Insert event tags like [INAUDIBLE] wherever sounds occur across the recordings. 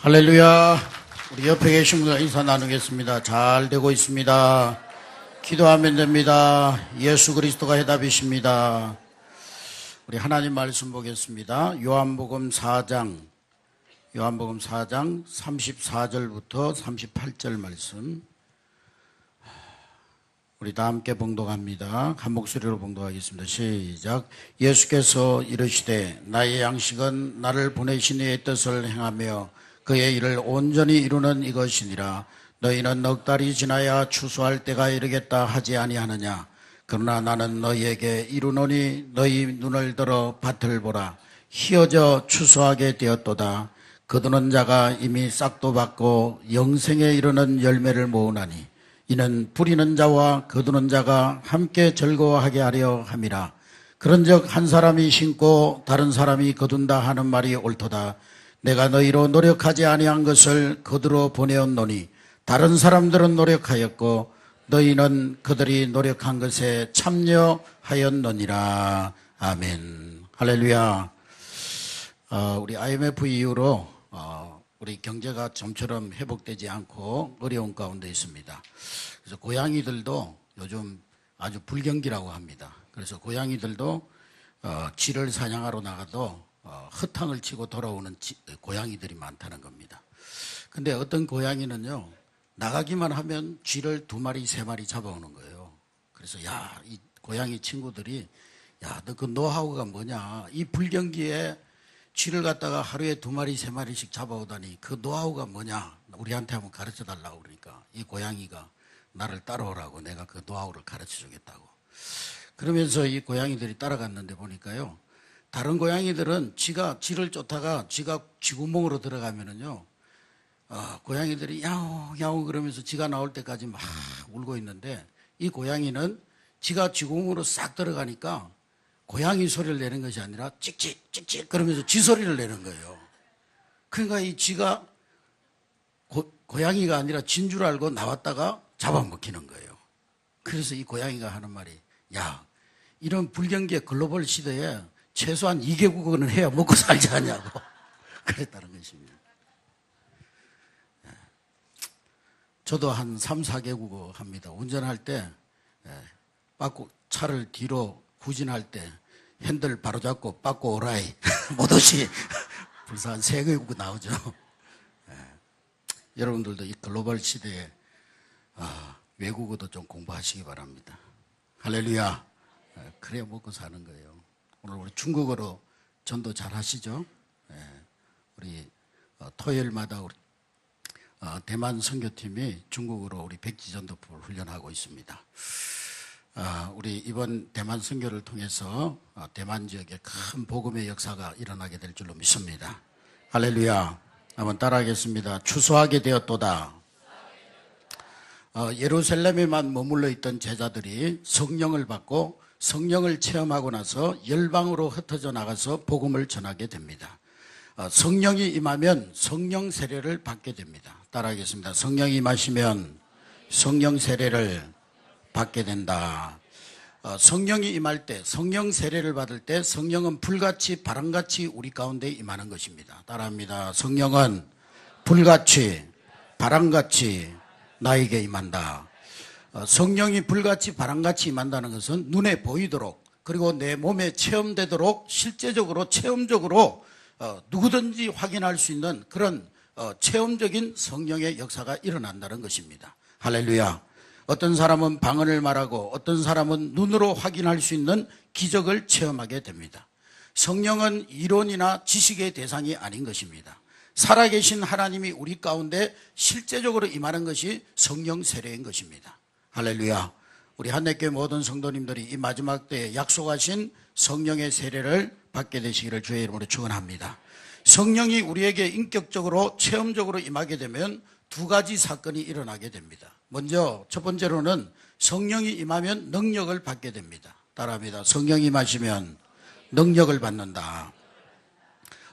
할렐루야. 우리 옆에 계신 분들 인사 나누겠습니다. 잘 되고 있습니다. 기도하면 됩니다. 예수 그리스도가 해답이십니다. 우리 하나님 말씀 보겠습니다. 요한복음 4장, 요한복음 4장 34절부터 38절 말씀. 우리 다 함께 봉독합니다. 한 목소리로 봉독하겠습니다. 시작. 예수께서 이르시되 나의 양식은 나를 보내신 이의 뜻을 행하며 그의 일을 온전히 이루는 이것이니라. 너희는 넉 달이 지나야 추수할 때가 이르겠다 하지 아니하느냐. 그러나 나는 너희에게 이루노니 너희 눈을 들어 밭을 보라. 희어져 추수하게 되었도다. 거두는 자가 이미 싹도 받고 영생에 이르는 열매를 모으나니 이는 부리는 자와 거두는 자가 함께 즐거워하게 하려 함이라. 그런즉 한 사람이 심고 다른 사람이 거둔다 하는 말이 옳도다. 내가 너희로 노력하지 아니한 것을 거두러 보내었노니 다른 사람들은 노력하였고 너희는 그들이 노력한 것에 참여하였느니라. 아멘. 할렐루야. 어, 우리 IMF 이후로 어, 우리 경제가 좀처럼 회복되지 않고 어려운 가운데 있습니다. 그래서 고양이들도 요즘 아주 불경기라고 합니다. 그래서 고양이들도 어, 쥐를 사냥하러 나가도 어, 허탕을 치고 돌아오는 지- 고양이들이 많다는 겁니다. 근데 어떤 고양이는요 나가기만 하면 쥐를 두 마리 세 마리 잡아오는 거예요. 그래서 야 이 고양이 친구들이 야 너 그 노하우가 뭐냐 이 불경기에 쥐를 갖다가 하루에 두 마리 세 마리씩 잡아오다니 그 노하우가 뭐냐 우리한테 한번 가르쳐 달라고 그러니까 이 고양이가 나를 따라오라고 내가 그 노하우를 가르쳐 주겠다고 그러면서 이 고양이들이 따라갔는데 보니까요 다른 고양이들은 쥐가 쥐를 쫓다가 쥐가 쥐구멍으로 들어가면은요 어, 고양이들이 야옹 야옹 그러면서 쥐가 나올 때까지 막 울고 있는데 이 고양이는 쥐가 쥐구멍으로 싹 들어가니까 고양이 소리를 내는 것이 아니라 찍찍 찍찍 그러면서 쥐 소리를 내는 거예요. 그러니까 이 쥐가 고, 고양이가 아니라 진 줄 알고 나왔다가 잡아먹히는 거예요. 그래서 이 고양이가 하는 말이 야 이런 불경기의 글로벌 시대에 최소한 2개국어는 해야 먹고 살지 않냐고 [LAUGHS] 그랬다는 것입니다. 예. 저도 한 3, 4개국어 합니다. 운전할 때 예, 빠꾸 차를 뒤로 후진할 때 핸들 바로 잡고 빠꾸 오라이 뭐듯이 벌써 한 3개국어 나오죠. 예. 여러분들도 이 글로벌 시대에 아, 외국어도 좀 공부하시기 바랍니다. 할렐루야. 예, 그래야 먹고 사는 거예요. 오늘 우리 중국어로 전도 잘 하시죠? 예, 우리 어, 토요일마다 우리 어, 대만 선교팀이 중국어로 우리 백지 전도법을 훈련하고 있습니다. 아, 우리 이번 대만 선교를 통해서 어, 대만 지역에 큰 복음의 역사가 일어나게 될 줄로 믿습니다. 할렐루야. 한번 따라하겠습니다. 추수하게 되었도다. 어, 예루살렘에만 머물러 있던 제자들이 성령을 받고 성령을 체험하고 나서 열방으로 흩어져 나가서 복음을 전하게 됩니다. 어, 성령이 임하면 성령 세례를 받게 됩니다. 따라하겠습니다. 성령이 임하시면 성령 세례를 받게 된다. 어, 성령이 임할 때, 성령 세례를 받을 때 성령은 불같이 바람같이 우리 가운데 임하는 것입니다. 따라합니다. 성령은 불같이 바람같이 나에게 임한다. 어, 성령이 불같이 바람같이 임한다는 것은 눈에 보이도록 그리고 내 몸에 체험되도록 실제적으로 체험적으로 어, 누구든지 확인할 수 있는 그런 어, 체험적인 성령의 역사가 일어난다는 것입니다. 할렐루야. 어떤 사람은 방언을 말하고 어떤 사람은 눈으로 확인할 수 있는 기적을 체험하게 됩니다. 성령은 이론이나 지식의 대상이 아닌 것입니다. 살아계신 하나님이 우리 가운데 실제적으로 임하는 것이 성령 세례인 것입니다. 할렐루야. 우리 한내교회 모든 성도님들이 이 마지막 때에 약속하신 성령의 세례를 받게 되시기를 주의 이름으로 축원합니다. 성령이 우리에게 인격적으로 체험적으로 임하게 되면 두 가지 사건이 일어나게 됩니다. 먼저 첫 번째로는 성령이 임하면 능력을 받게 됩니다. 따라합니다. 성령이 임하시면 능력을 받는다.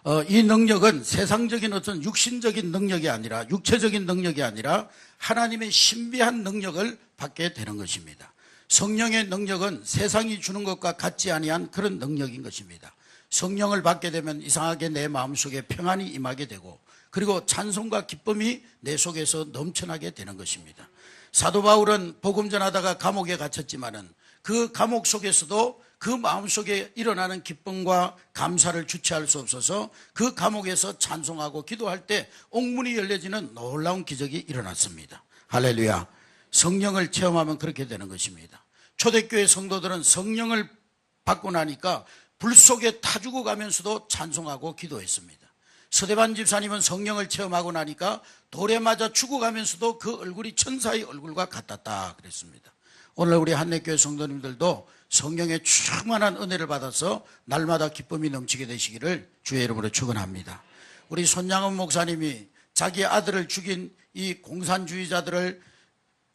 어, 이 능력은 세상적인 어떤 육신적인 능력이 아니라 육체적인 능력이 아니라 하나님의 신비한 능력을 받게 되는 것입니다. 성령의 능력은 세상이 주는 것과 같지 아니한 그런 능력인 것입니다. 성령을 받게 되면 이상하게 내 마음속에 평안이 임하게 되고 그리고 찬송과 기쁨이 내 속에서 넘쳐나게 되는 것입니다. 사도 바울은 복음 전하다가 감옥에 갇혔지만은 그 감옥 속에서도 그 마음 속에 일어나는 기쁨과 감사를 주체할 수 없어서 그 감옥에서 찬송하고 기도할 때 옥문이 열려지는 놀라운 기적이 일어났습니다. 할렐루야. 성령을 체험하면 그렇게 되는 것입니다. 초대교회 성도들은 성령을 받고 나니까 불 속에 타 죽어가면서도 찬송하고 기도했습니다. 서대반 집사님은 성령을 체험하고 나니까 돌에 맞아 죽어가면서도 그 얼굴이 천사의 얼굴과 같았다 그랬습니다. 오늘 우리 한내교회 성도님들도 성령의 충만한 은혜를 받아서 날마다 기쁨이 넘치게 되시기를 주의 이름으로 축원합니다. 우리 손양은 목사님이 자기 아들을 죽인 이 공산주의자들을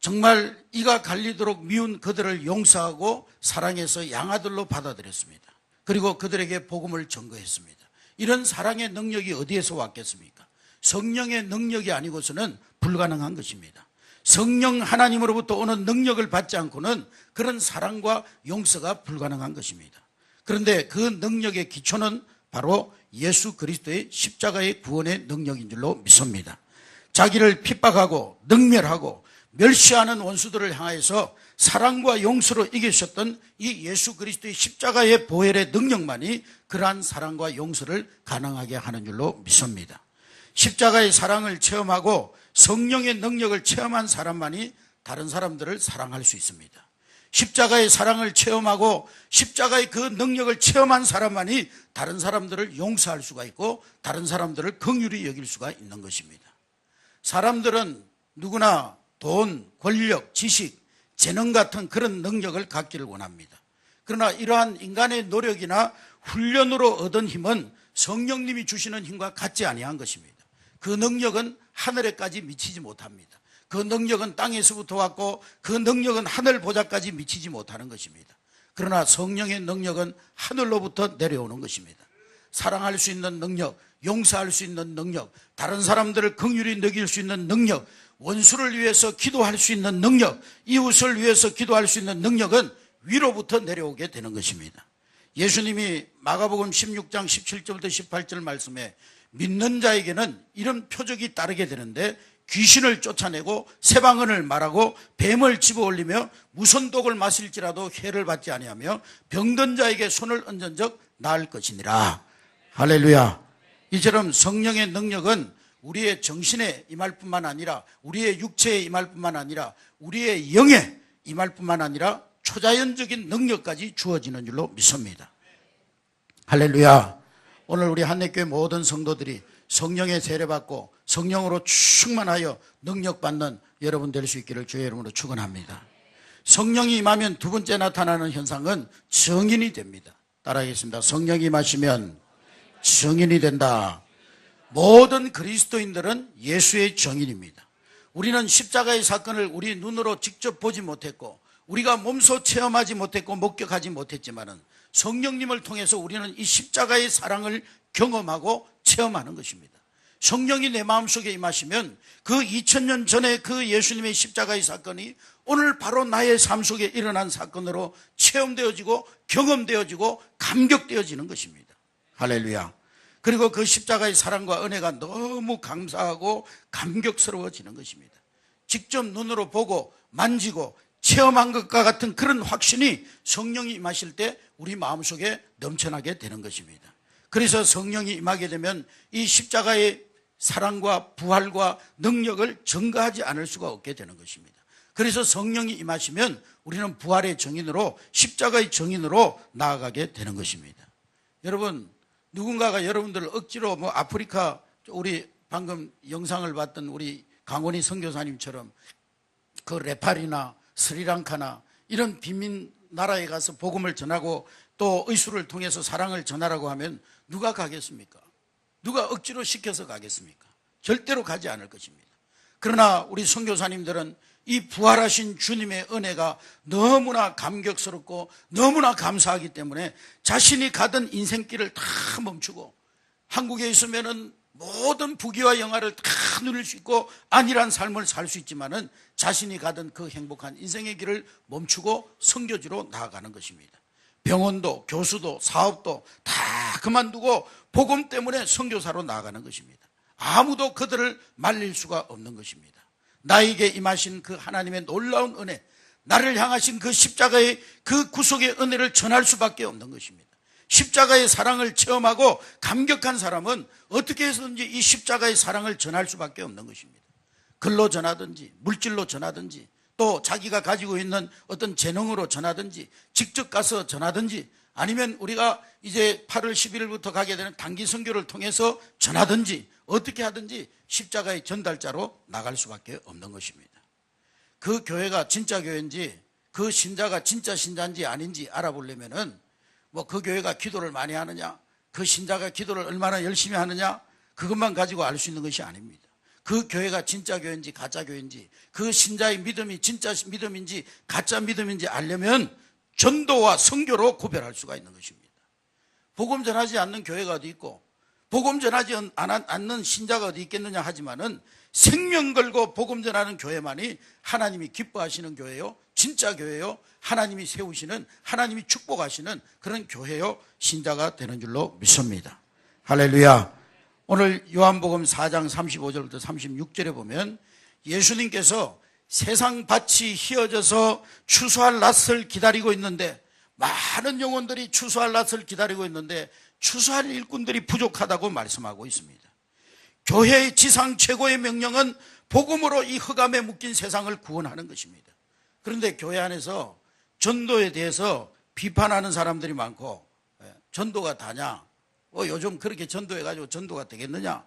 정말 이가 갈리도록 미운 그들을 용서하고 사랑해서 양아들로 받아들였습니다. 그리고 그들에게 복음을 전거했습니다. 이런 사랑의 능력이 어디에서 왔겠습니까? 성령의 능력이 아니고서는 불가능한 것입니다. 성령 하나님으로부터 오는 능력을 받지 않고는 그런 사랑과 용서가 불가능한 것입니다. 그런데 그 능력의 기초는 바로 예수 그리스도의 십자가의 구원의 능력인 줄로 믿습니다. 자기를 핍박하고 능멸하고 멸시하는 원수들을 향하여서 사랑과 용서로 이기셨던 이 예수 그리스도의 십자가의 보혈의 능력만이 그러한 사랑과 용서를 가능하게 하는 줄로 믿습니다. 십자가의 사랑을 체험하고 성령의 능력을 체험한 사람만이 다른 사람들을 사랑할 수 있습니다. 십자가의 사랑을 체험하고 십자가의 그 능력을 체험한 사람만이 다른 사람들을 용서할 수가 있고 다른 사람들을 긍휼히 여길 수가 있는 것입니다. 사람들은 누구나 돈, 권력, 지식, 재능 같은 그런 능력을 갖기를 원합니다. 그러나 이러한 인간의 노력이나 훈련으로 얻은 힘은 성령님이 주시는 힘과 같지 아니한 것입니다. 그 능력은 하늘에까지 미치지 못합니다. 그 능력은 땅에서부터 왔고 그 능력은 하늘 보좌까지 미치지 못하는 것입니다. 그러나 성령의 능력은 하늘로부터 내려오는 것입니다. 사랑할 수 있는 능력, 용서할 수 있는 능력, 다른 사람들을 긍휼히 느낄 수 있는 능력, 원수를 위해서 기도할 수 있는 능력, 이웃을 위해서 기도할 수 있는 능력은 위로부터 내려오게 되는 것입니다. 예수님이 마가복음 16장 17절부터 18절 말씀에 믿는 자에게는 이런 표적이 따르게 되는데 귀신을 쫓아내고 세방언을 말하고 뱀을 집어 올리며 무슨 독을 마실지라도 해를 받지 아니하며 병든 자에게 손을 얹은 적 나을 것이니라. 할렐루야. 이처럼 성령의 능력은 우리의 정신에 임할 뿐만 아니라 우리의 육체에 임할 뿐만 아니라 우리의 영에 임할 뿐만 아니라 초자연적인 능력까지 주어지는 줄로 믿습니다. 할렐루야. 오늘 우리 한내교회 모든 성도들이 성령의 세례받고 성령으로 충만하여 능력받는 여러분 될 수 있기를 주의 이름으로 축원합니다. 성령이 임하면 두 번째 나타나는 현상은 정인이 됩니다. 따라하겠습니다. 성령이 임하시면 정인이 된다. 모든 그리스도인들은 예수의 정인입니다. 우리는 십자가의 사건을 우리 눈으로 직접 보지 못했고 우리가 몸소 체험하지 못했고 목격하지 못했지만은 성령님을 통해서 우리는 이 십자가의 사랑을 경험하고 체험하는 것입니다. 성령이 내 마음속에 임하시면 그 2000년 전에 그 예수님의 십자가의 사건이 오늘 바로 나의 삶 속에 일어난 사건으로 체험되어지고 경험되어지고 감격되어지는 것입니다. 할렐루야. 그리고 그 십자가의 사랑과 은혜가 너무 감사하고 감격스러워지는 것입니다. 직접 눈으로 보고 만지고 체험한 것과 같은 그런 확신이 성령이 임하실 때 우리 마음속에 넘쳐나게 되는 것입니다. 그래서 성령이 임하게 되면 이 십자가의 사랑과 부활과 능력을 증가하지 않을 수가 없게 되는 것입니다. 그래서 성령이 임하시면 우리는 부활의 정인으로 십자가의 정인으로 나아가게 되는 것입니다. 여러분 누군가가 여러분들을 억지로 뭐 아프리카 우리 방금 영상을 봤던 우리 강원희 선교사님처럼 그 레파리나 스리랑카나 이런 빈민 나라에 가서 복음을 전하고 또 의술을 통해서 사랑을 전하라고 하면 누가 가겠습니까? 누가 억지로 시켜서 가겠습니까? 절대로 가지 않을 것입니다. 그러나 우리 선교사님들은 이 부활하신 주님의 은혜가 너무나 감격스럽고 너무나 감사하기 때문에 자신이 가던 인생길을 다 멈추고 한국에 있으면은 모든 부귀와 영화를 다 누릴 수 있고 안일한 삶을 살 수 있지만은 자신이 가던 그 행복한 인생의 길을 멈추고 성교지로 나아가는 것입니다. 병원도 교수도 사업도 다 그만두고 복음 때문에 선교사로 나아가는 것입니다. 아무도 그들을 말릴 수가 없는 것입니다. 나에게 임하신 그 하나님의 놀라운 은혜, 나를 향하신 그 십자가의 그 구속의 은혜를 전할 수밖에 없는 것입니다. 십자가의 사랑을 체험하고 감격한 사람은 어떻게 해서든지 이 십자가의 사랑을 전할 수밖에 없는 것입니다. 글로 전하든지 물질로 전하든지 또 자기가 가지고 있는 어떤 재능으로 전하든지 직접 가서 전하든지 아니면 우리가 이제 8월 11일부터 가게 되는 단기 선교를 통해서 전하든지 어떻게 하든지 십자가의 전달자로 나갈 수밖에 없는 것입니다. 그 교회가 진짜 교회인지 그 신자가 진짜 신자인지 아닌지 알아보려면은 뭐 그 교회가 기도를 많이 하느냐 그 신자가 기도를 얼마나 열심히 하느냐 그것만 가지고 알 수 있는 것이 아닙니다. 그 교회가 진짜 교회인지 가짜 교회인지 그 신자의 믿음이 진짜 믿음인지 가짜 믿음인지 알려면 전도와 선교로 구별할 수가 있는 것입니다. 복음 전하지 않는 교회가 어디 있고 복음 전하지 않는 신자가 어디 있겠느냐 하지만은 생명 걸고 복음 전하는 교회만이 하나님이 기뻐하시는 교회요. 진짜 교회요. 하나님이 세우시는 하나님이 축복하시는 그런 교회요. 신자가 되는 줄로 믿습니다. 할렐루야. 오늘 요한복음 4장 35절부터 36절에 보면 예수님께서 세상 밭이 휘어져서 추수할 낯을 기다리고 있는데 많은 영혼들이 추수할 낯을 기다리고 있는데 추수할 일꾼들이 부족하다고 말씀하고 있습니다. 교회의 지상 최고의 명령은 복음으로 이 흑암에 묶인 세상을 구원하는 것입니다. 그런데 교회 안에서 전도에 대해서 비판하는 사람들이 많고 예, 전도가 다냐? 뭐 요즘 그렇게 전도해가지고 전도가 되겠느냐?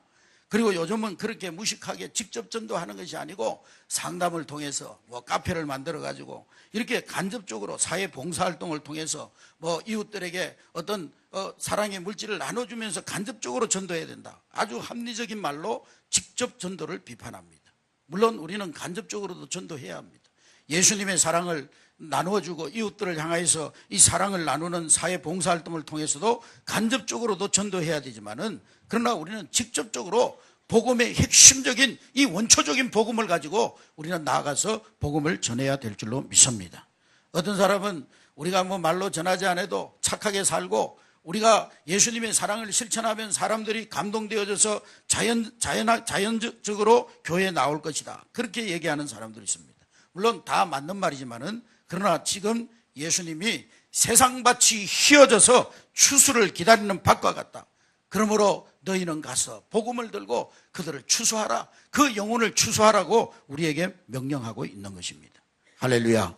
그리고 요즘은 그렇게 무식하게 직접 전도하는 것이 아니고 상담을 통해서 뭐 카페를 만들어 가지고 이렇게 간접적으로 사회 봉사 활동을 통해서 뭐 이웃들에게 어떤 어 사랑의 물질을 나눠주면서 간접적으로 전도해야 된다. 아주 합리적인 말로 직접 전도를 비판합니다. 물론 우리는 간접적으로도 전도해야 합니다. 예수님의 사랑을 나누어주고 이웃들을 향하여서 이 사랑을 나누는 사회 봉사활동을 통해서도 간접적으로도 전도해야 되지만은 그러나 우리는 직접적으로 복음의 핵심적인 이 원초적인 복음을 가지고 우리는 나아가서 복음을 전해야 될 줄로 믿습니다. 어떤 사람은 우리가 뭐 말로 전하지 않아도 착하게 살고 우리가 예수님의 사랑을 실천하면 사람들이 감동되어져서 자연, 자연, 자연적으로 교회에 나올 것이다. 그렇게 얘기하는 사람들이 있습니다. 물론 다 맞는 말이지만은 그러나 지금 예수님이 세상밭이 휘어져서 추수를 기다리는 밭과 같다. 그러므로 너희는 가서 복음을 들고 그들을 추수하라. 그 영혼을 추수하라고 우리에게 명령하고 있는 것입니다. 할렐루야.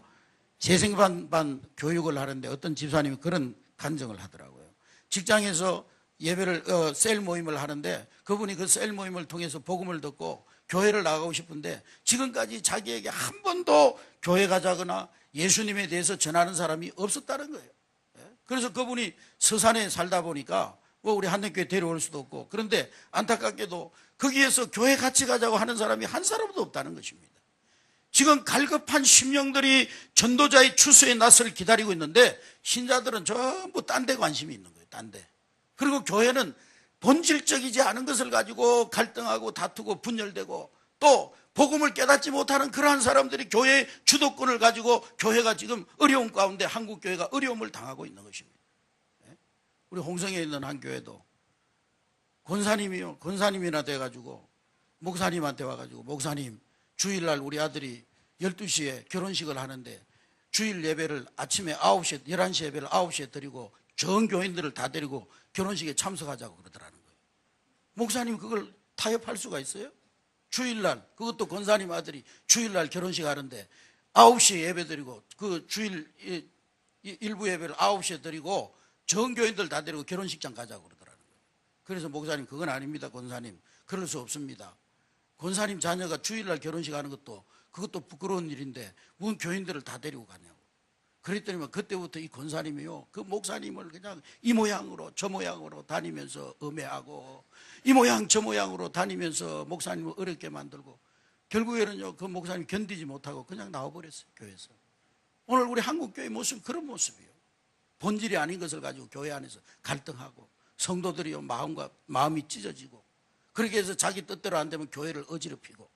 재생반 교육을 하는데 어떤 집사님이 그런 간증을 하더라고요. 직장에서 예배를 어, 셀 모임을 하는데 그분이 그 셀 모임을 통해서 복음을 듣고 교회를 나가고 싶은데 지금까지 자기에게 한 번도 교회 가자거나 예수님에 대해서 전하는 사람이 없었다는 거예요. 예? 그래서 그분이 서산에 살다 보니까 뭐 우리 한국교회 데려올 수도 없고 그런데 안타깝게도 거기에서 교회 같이 가자고 하는 사람이 한 사람도 없다는 것입니다. 지금 갈급한 심령들이 전도자의 추수의 낯을 기다리고 있는데 신자들은 전부 딴 데 관심이 있는 거예요. 딴 데. 그리고 교회는 본질적이지 않은 것을 가지고 갈등하고 다투고 분열되고 또 복음을 깨닫지 못하는 그러한 사람들이 교회의 주도권을 가지고 교회가 지금 어려운 가운데 한국 교회가 어려움을 당하고 있는 것입니다. 예? 우리 홍성에 있는 한 교회도 권사님이요 권사님이나 돼가지고 목사님한테 와가지고 목사님 주일날 우리 아들이 12시에 결혼식을 하는데 주일 예배를 아침에 9시에, 11시 예배를 9시에 드리고 전 교인들을 다 데리고 결혼식에 참석하자고 그러더라는 거예요. 목사님 그걸 타협할 수가 있어요? 주일날, 그것도 권사님 아들이 주일날 결혼식 하는데 9시에 예배 드리고 그 주일 일부 예배를 9시에 드리고 전 교인들 다 데리고 결혼식장 가자고 그러더라는 거예요. 그래서 목사님 그건 아닙니다, 권사님. 그럴 수 없습니다. 권사님 자녀가 주일날 결혼식 하는 것도 그것도 부끄러운 일인데 문 교인들을 다 데리고 가냐고. 그랬더니 그때부터 이 권사님이요. 그 목사님을 그냥 이 모양으로 저 모양으로 다니면서 음해하고 이 모양 저 모양으로 다니면서 목사님을 어렵게 만들고 결국에는요. 그 목사님 견디지 못하고 그냥 나와버렸어요. 교회에서. 오늘 우리 한국 교회 모습 그런 모습이에요. 본질이 아닌 것을 가지고 교회 안에서 갈등하고 성도들이요. 마음과 마음이 찢어지고 그렇게 해서 자기 뜻대로 안 되면 교회를 어지럽히고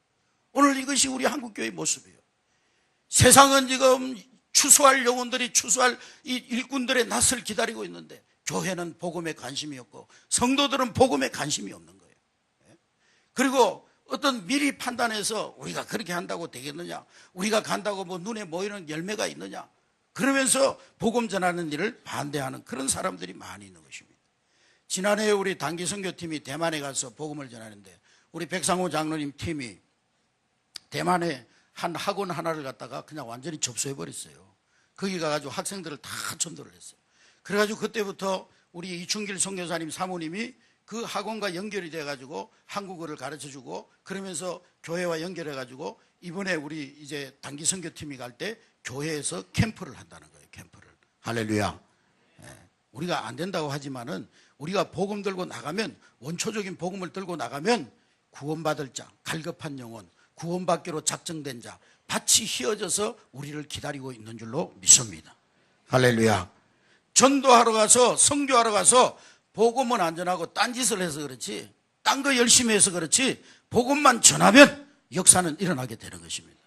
오늘 이것이 우리 한국 교회의 모습이에요. 세상은 지금 추수할 영혼들이 추수할 이 일꾼들의 낯을 기다리고 있는데 교회는 복음에 관심이 없고 성도들은 복음에 관심이 없는 거예요. 그리고 어떤 미리 판단해서 우리가 그렇게 한다고 되겠느냐? 우리가 간다고 뭐 눈에 보이는 열매가 있느냐? 그러면서 복음 전하는 일을 반대하는 그런 사람들이 많이 있는 것입니다. 지난해 우리 단기 선교팀이 대만에 가서 복음을 전하는데 우리 백상호 장로님 팀이 대만에 한 학원 하나를 갖다가 그냥 완전히 접수해 버렸어요. 거기 가가지고 학생들을 다 전도를 했어요. 그래가지고 그때부터 우리 이충길 선교사님 사모님이 그 학원과 연결이 돼가지고 한국어를 가르쳐 주고 그러면서 교회와 연결해가지고 이번에 우리 이제 단기 선교팀이 갈 때 교회에서 캠프를 한다는 거예요. 캠프를. 할렐루야. 예. 우리가 안 된다고 하지만은 우리가 복음 들고 나가면 원초적인 복음을 들고 나가면 구원받을 자, 갈급한 영혼, 구원받기로 작정된 자, 밭이 휘어져서 우리를 기다리고 있는 줄로 믿습니다. 할렐루야. 전도하러 가서 성교하러 가서 복음은 안전하고 딴짓을 해서 그렇지 딴 거 열심히 해서 그렇지 복음만 전하면 역사는 일어나게 되는 것입니다.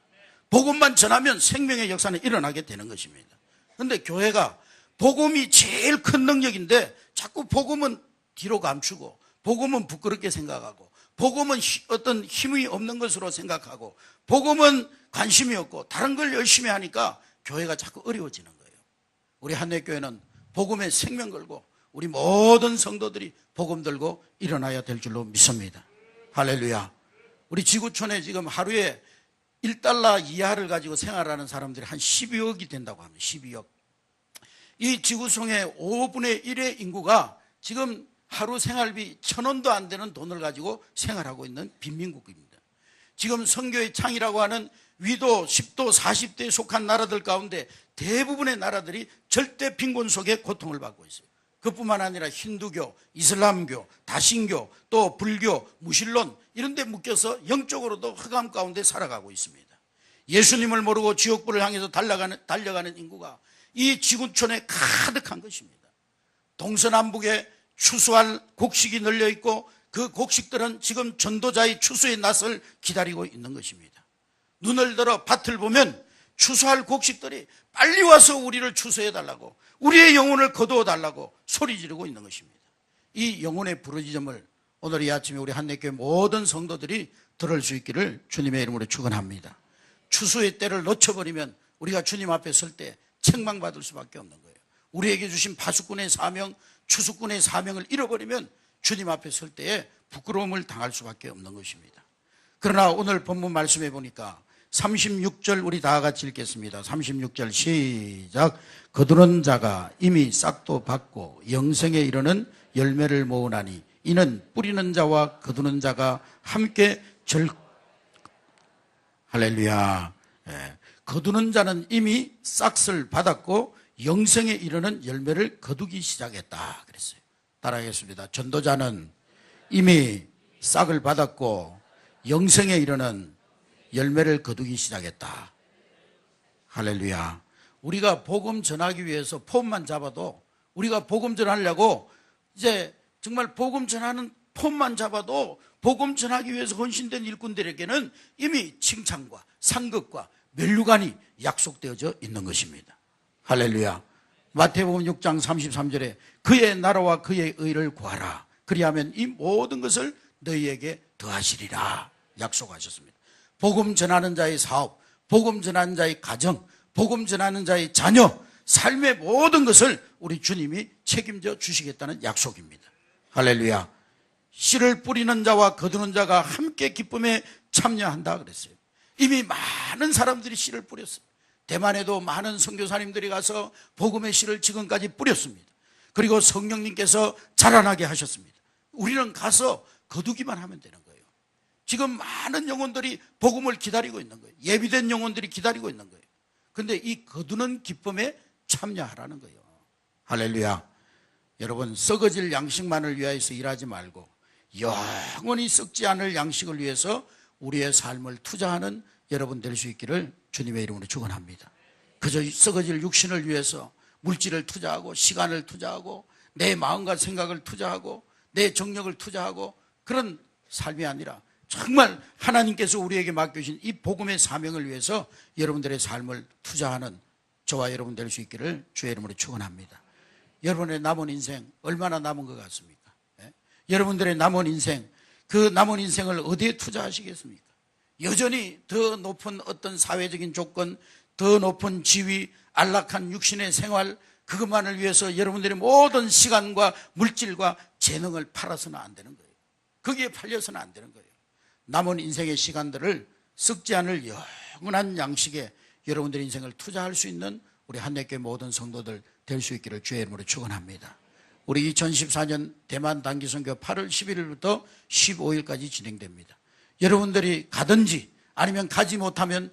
복음만 전하면 생명의 역사는 일어나게 되는 것입니다. 그런데 교회가 복음이 제일 큰 능력인데 자꾸 복음은 뒤로 감추고 복음은 부끄럽게 생각하고 복음은 히- 어떤 힘이 없는 것으로 생각하고 복음은 관심이 없고 다른 걸 열심히 하니까 교회가 자꾸 어려워지는 거예요. 우리 한례교회는 복음에 생명 걸고 우리 모든 성도들이 복음 들고 일어나야 될 줄로 믿습니다. 할렐루야. 우리 지구촌에 지금 하루에 1달러 이하를 가지고 생활하는 사람들이 한 12억이 된다고 합니다. 12억. 이 지구촌의 5분의 1의 인구가 지금 하루 생활비 천 원도 안 되는 돈을 가지고 생활하고 있는 빈민국입니다. 지금 선교의 창이라고 하는 위도 10도 40대에 속한 나라들 가운데 대부분의 나라들이 절대 빈곤 속에 고통을 받고 있어요. 그뿐만 아니라 힌두교, 이슬람교, 다신교, 또 불교, 무신론 이런 데 묶여서 영적으로도 흑암 가운데 살아가고 있습니다. 예수님을 모르고 지옥불을 향해서 달려가는, 달려가는 인구가 이 지구촌에 가득한 것입니다. 동서남북에 추수할 곡식이 널려 있고 그 곡식들은 지금 전도자의 추수의 낯을 기다리고 있는 것입니다. 눈을 들어 밭을 보면 추수할 곡식들이 빨리 와서 우리를 추수해 달라고 우리의 영혼을 거두어 달라고 소리 지르고 있는 것입니다. 이 영혼의 부르짖음을 오늘 이 아침에 우리 한내교회 모든 성도들이 들을 수 있기를 주님의 이름으로 축원합니다. 추수의 때를 놓쳐버리면 우리가 주님 앞에 설 때 책망받을 수밖에 없는 거예요. 우리에게 주신 파수꾼의 사명, 추수꾼의 사명을 잃어버리면 주님 앞에 설 때에 부끄러움을 당할 수밖에 없는 것입니다. 그러나 오늘 본문 말씀해 보니까 36절 우리 다 같이 읽겠습니다. 36절 시작. 거두는 자가 이미 싹도 받고 영생에 이르는 열매를 모으나니 이는 뿌리는 자와 거두는 자가 함께 절 할렐루야. 예. 거두는 자는 이미 싹을 받았고 영생에 이르는 열매를 거두기 시작했다. 그랬어요. 따라하겠습니다. 전도자는 이미 싹을 받았고 영생에 이르는 열매를 거두기 시작했다. 할렐루야. 우리가 복음 전하기 위해서 폼만 잡아도 우리가 복음 전하려고 이제 정말 복음 전하는 폼만 잡아도 복음 전하기 위해서 헌신된 일꾼들에게는 이미 칭찬과 상급과 멸류관이 약속되어져 있는 것입니다. 할렐루야. 마태복음 6장 33절에 그의 나라와 그의 의를 구하라. 그리하면 이 모든 것을 너희에게 더하시리라. 약속하셨습니다. 복음 전하는 자의 사업, 복음 전하는 자의 가정, 복음 전하는 자의 자녀, 삶의 모든 것을 우리 주님이 책임져 주시겠다는 약속입니다. 할렐루야. 씨를 뿌리는 자와 거두는 자가 함께 기쁨에 참여한다 그랬어요. 이미 많은 사람들이 씨를 뿌렸어요. 대만에도 많은 선교사님들이 가서 복음의 씨를 지금까지 뿌렸습니다. 그리고 성령님께서 자라나게 하셨습니다. 우리는 가서 거두기만 하면 되는 거예요. 지금 많은 영혼들이 복음을 기다리고 있는 거예요. 예비된 영혼들이 기다리고 있는 거예요. 근데 이 거두는 기쁨에 참여하라는 거예요. 할렐루야. 여러분, 썩어질 양식만을 위하여서 일하지 말고 영원히 썩지 않을 양식을 위해서 우리의 삶을 투자하는 여러분 될 수 있기를 주님의 이름으로 축원합니다. 그저 썩어질 육신을 위해서 물질을 투자하고 시간을 투자하고 내 마음과 생각을 투자하고 내 정력을 투자하고 그런 삶이 아니라 정말 하나님께서 우리에게 맡겨주신 이 복음의 사명을 위해서 여러분들의 삶을 투자하는 저와 여러분 될 수 있기를 주의 이름으로 축원합니다. 여러분의 남은 인생 얼마나 남은 것 같습니까? 예? 여러분들의 남은 인생 그 남은 인생을 어디에 투자하시겠습니까? 여전히 더 높은 어떤 사회적인 조건, 더 높은 지위, 안락한 육신의 생활, 그것만을 위해서 여러분들의 모든 시간과 물질과 재능을 팔아서는 안 되는 거예요. 거기에 팔려서는 안 되는 거예요. 남은 인생의 시간들을 썩지 않을 영원한 양식에 여러분들의 인생을 투자할 수 있는 우리 한내교회 모든 성도들 될 수 있기를 주의 이름으로 축원합니다. 우리 2014년 대만 단기 선교 8월 11일부터 15일까지 진행됩니다. 여러분들이 가든지 아니면 가지 못하면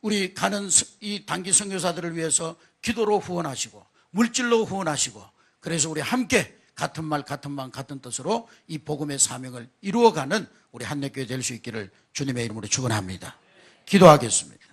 우리 가는 이 단기 선교사들을 위해서 기도로 후원하시고 물질로 후원하시고 그래서 우리 함께 같은 말 같은 마음 같은 뜻으로 이 복음의 사명을 이루어가는 우리 한내교회 될 수 있기를 주님의 이름으로 축원합니다. 기도하겠습니다.